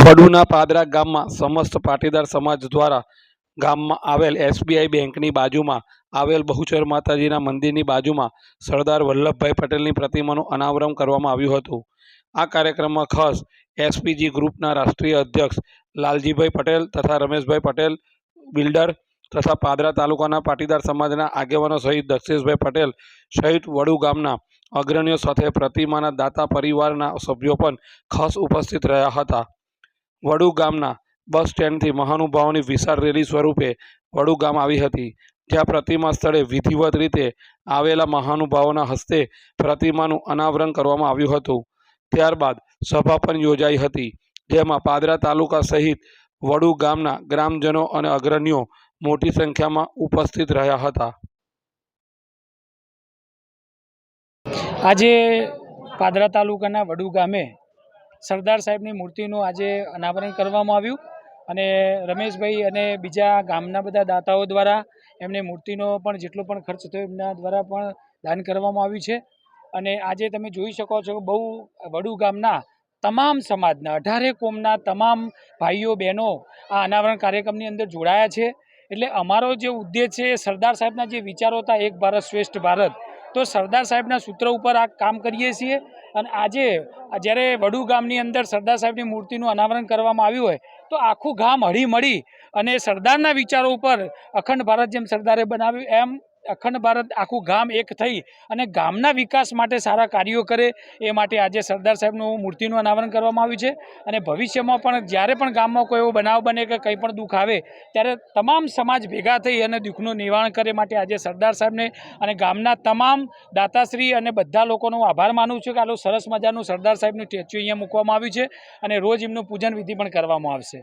વડુના પાદરા ગામમાં સમસ્ત પાટીદાર સમાજ દ્વારા ગામમાં આવેલ એસબીઆઈ બેંકની બાજુમાં આવેલ બહુચર માતાજીના મંદિરની બાજુમાં સરદાર વલ્લભભાઈ પટેલની પ્રતિમાનું અનાવરણ કરવામાં આવ્યું હતું. આ કાર્યક્રમમાં ખાસ એસપીજી ગ્રુપના રાષ્ટ્રીય અધ્યક્ષ લાલજીભાઈ પટેલ તથા રમેશભાઈ પટેલ, બિલ્ડર તથા પાદરા તાલુકાના પાટીદાર સમાજના આગેવાનો સહિત દક્ષેશભાઈ પટેલ સહિત વડુ ગામના અગ્રણીઓ સાથે પ્રતિમાના દાતા પરિવારના સભ્યો પણ ખાસ ઉપસ્થિત રહ્યા હતા. વડુ ગામના બસ સ્ટેન્ડથી મહાનુભાવોની વિશાળ રેલી સ્વરૂપે વડુ ગામ આવી હતી, જ્યાં પ્રતિમા સ્થળે વિધિવત રીતે આવેલા મહાનુભાવોના હસ્તે પ્રતિમાનું અનાવરણ કરવામાં આવ્યું હતું. ત્યારબાદ સભા પણ યોજાઈ હતી, જેમાં પાદરા તાલુકા સહિત વડુ ગામના ગ્રામજનો અને અગ્રણીઓ મોટી સંખ્યામાં ઉપસ્થિત રહ્યા હતા. આજે પાદરા તાલુકાના વડુ ગામે સરદાર સાહેબની મૂર્તિનું આજે અનાવરણ કરવામાં આવ્યું અને રમેશભાઈ અને બીજા ગામના બધા દાતાઓ દ્વારા એમને મૂર્તિનો પણ જેટલો પણ ખર્ચ થયો એમના દ્વારા પણ દાન કરવામાં આવ્યું છે. અને આજે તમે જોઈ શકો છો બહુ વડુ ગામના તમામ સમાજના, અઢારે કોમના તમામ ભાઈઓ, બહેનો આ અનાવરણ કાર્યક્રમની અંદર જોડાયા છે. એટલે અમારો જે ઉદ્દેશ છે સરદાર સાહેબના જે વિચારો હતા, એક ભારત શ્રેષ્ઠ ભારત તો સરદાર સાહેબના સૂત્ર ઉપર આ કામ કરીએ છીએ. અને આજે જ્યારે વડુ ગામની અંદર સરદાર સાહેબની મૂર્તિનું અનાવરણ કરવામાં આવ્યું હોય, તો આખું ગામ હળી મળી અને સરદારના વિચારો ઉપર અખંડ ભારત જેમ સરદારે બનાવ્યું એમ અખંડ ભારત આખું ગામ એક થઈ અને ગામના વિકાસ માટે સારા કાર્યો કરે એ માટે આજે સરદાર સાહેબનું મૂર્તિનું અનાવરણ કરવામાં આવ્યું છે. અને ભવિષ્યમાં પણ જ્યારે પણ ગામમાં કોઈ એવો બનાવ બને કે કંઈ પણ દુઃખ આવે, ત્યારે તમામ સમાજ ભેગા થઈ અને દુઃખનું નિવારણ કરે માટે આજે સરદાર સાહેબને અને ગામના તમામ દાતાશ્રી અને બધા લોકોનો આભાર માનું છું કે આટલું સરસ મજાનું સરદાર સાહેબનું સ્ટેચ્યુ અહીંયા મૂકવામાં આવ્યું છે અને રોજ એમનું પૂજન વિધિ પણ કરવામાં આવશે.